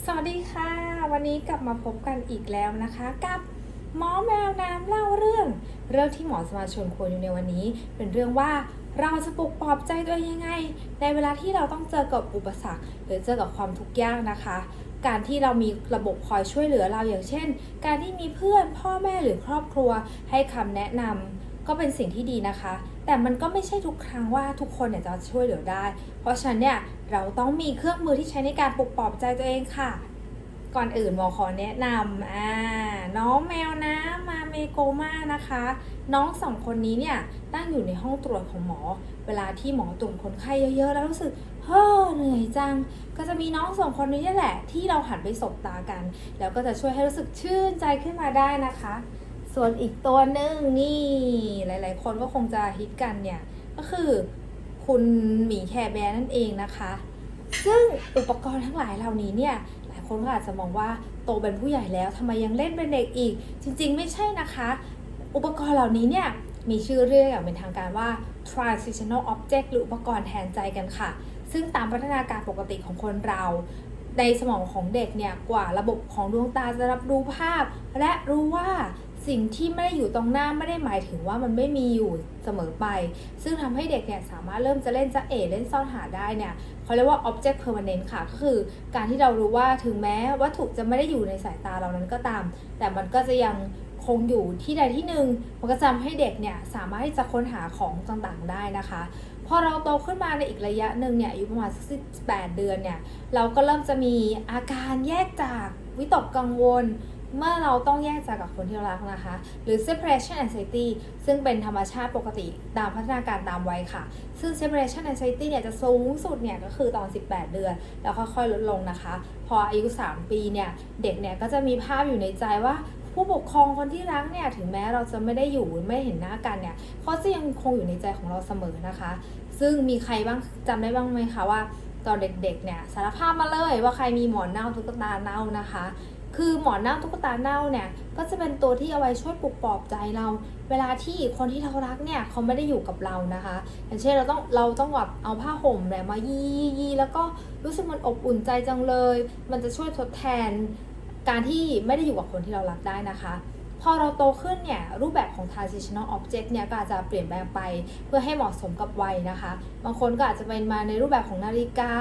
สวัสดีค่ะ วันนี้กลับมาพบกันอีกแล้วนะคะ กับหมอแมวน้ำเล่าเรื่อง เรื่องที่หมอจะมาชวนคุยอยู่ในวันนี้ เป็นเรื่องว่าเราจะปลุกปลอบใจตัวเองยังไง ในเวลาที่เราต้องเจอกับอุปสรรค หรือเจอกับความทุกข์ยากนะคะ การที่เรามีระบบคอยช่วยเหลือเราอย่างเช่น การที่มีเพื่อนพ่อแม่หรือครอบครัวให้คำแนะนำ ก็เป็นสิ่งที่ดีนะคะ แต่มันก็ไม่ใช่ทุกครั้งว่าทุกคนเนี่ยจะช่วยเหลือได้ เพราะฉะนั้นเนี่ยเราต้องมีเครื่องมือที่ใช้ในการปลุกปลอบใจตัวเองค่ะ ก่อนอื่นหมอขอแนะนำอ่าน้องแมวน้ำมาเมโกมานะคะ น้องสองคนนี้เนี่ยตั้งอยู่ในห้องตรวจของหมอ เวลาที่หมอตรวจคนไข้เยอะๆ แล้วรู้สึกเฮ้อเหนื่อยจัง ก็จะมีน้องสองคนนี้นี่แหละ ที่เราหันไปสบตากัน แล้วก็จะช่วยให้รู้สึกชื่นใจขึ้นมาได้นะคะ ส่วนอีกตัวหนึ่งนี่หลาย ๆ คนก็คงจะฮิตกันเนี่ย ก็คือคุณหมีแคร์แบร์นั่นเองนะคะ ซึ่งอุปกรณ์ทั้งหลายเหล่านี้เนี่ยหลายคนก็อาจจะมองว่าโตเป็นผู้ใหญ่แล้วทำไมยังเล่นเป็นเด็กอีก จริง ๆ ไม่ใช่นะคะ อุปกรณ์เหล่านี้เนี่ยมีชื่อเรียกอย่างเป็นทางการว่า transitional object หรืออุปกรณ์แทนใจกันค่ะ ซึ่งตามพัฒนาการปกติของคนเราในสมองของเด็กเนี่ยกว่าระบบของดวงตาจะรับรู้ภาพ และรู้ว่า สิ่งที่ไม่ได้อยู่ตรงหน้าไม่ได้หมายถึงว่ามันไม่มีอยู่เสมอไป ซึ่งทำให้เด็กเนี่ยสามารถเริ่มจะเล่นจะเอเล่นซ่อนหาได้เนี่ยเขาเรียกว่า object permanent ค่ะก็คือการที่เรารู้ว่าถึงแม้วัตถุจะไม่ได้อยู่ในสายตาเรานั้นก็ตาม แต่มันก็จะยังคงอยู่ที่ใดที่หนึ่งมันก็จะทำให้เด็กเนี่ยสามารถที่จะค้นหาของต่างๆได้นะคะ พอเราโตขึ้นมาในอีกระยะหนึ่งเนี่ยอายุประมาณสัก18เดือนเนี่ยเราก็เริ่มจะมีอาการแยกจากวิตกกังวล เมื่อเราต้องแยกจากกับคนที่เรารักนะคะ หรือ separation anxiety ซึ่งเป็นธรรมชาติปกติตามพัฒนาการตามวัยค่ะ ซึ่ง separation anxiety เนี่ยจะสูงสุดเนี่ยก็คือตอน 18 เดือน แล้วค่อยๆลดลงนะคะ พออายุ 3 ปีเนี่ย เด็กเนี่ยก็จะมีภาพอยู่ในใจว่าผู้ปกครองคนที่รักเนี่ยถึงแม้เราจะไม่ได้อยู่ไม่เห็นหน้ากันเนี่ยเขาจะยังคงอยู่ในใจของเราเสมอนะคะ ซึ่งมีใครบ้างจำได้บ้างไหมคะว่าตอนเด็กๆเนี่ยสารภาพมาเลยว่าใครมีหมอนเน่าตุ๊กตาเน่านะคะ คือหมอนเน่าตุ๊กตาเน่าเนี่ยก็จะเป็นตัวที่เอาไว้ช่วยปลุกปลอบใจเรา เวลาที่คนที่เรารักเนี่ยเขาไม่ได้อยู่กับเรานะคะ อย่างเช่นเราต้องเราต้องแบบเอาผ้าห่มเนี่ยมายียีแล้วก็รู้สึกมันอบอุ่นใจจังเลย มันจะช่วยทดแทนการที่ไม่ได้อยู่กับคนที่เรารักได้นะคะพอเราโตขึ้นเนี่ยรูปแบบของ transitional object เนี่ยก็อาจจะเปลี่ยนแปลงไปเพื่อให้เหมาะสมกับวัยนะคะ บางคนก็อาจจะเป็นมาในรูปแบบของนาฬิกา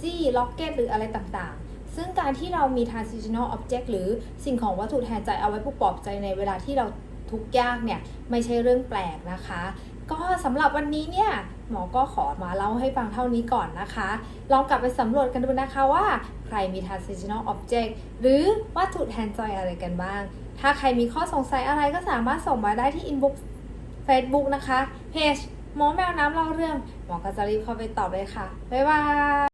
จี้ล็อกเก็ตหรืออะไรต่างๆ ซึ่งการที่เรามี transitional object หรือสิ่งของวัตถุแทนใจเอาไว้ปลุกปลอบใจในเวลาที่เราทุกข์ยากเนี่ยไม่ใช่เรื่องแปลกนะคะ ก็สำหรับวันนี้เนี่ยหมอก็ขอมาเล่าให้ฟังเท่านี้ก่อนนะคะ ลองกลับไปสำรวจกันดูนะคะว่าใครมี transitional object หรือวัตถุแทนใจอะไรกันบ้าง ถ้าใครมีข้อสงสัยอะไรก็สามารถส่งมาได้ที่ inbox Facebook นะคะเพจหมอแมวน้ำเล่าเรื่อง หมอก็จะรีบเข้าไปตอบเลยค่ะ บ๊ายบาย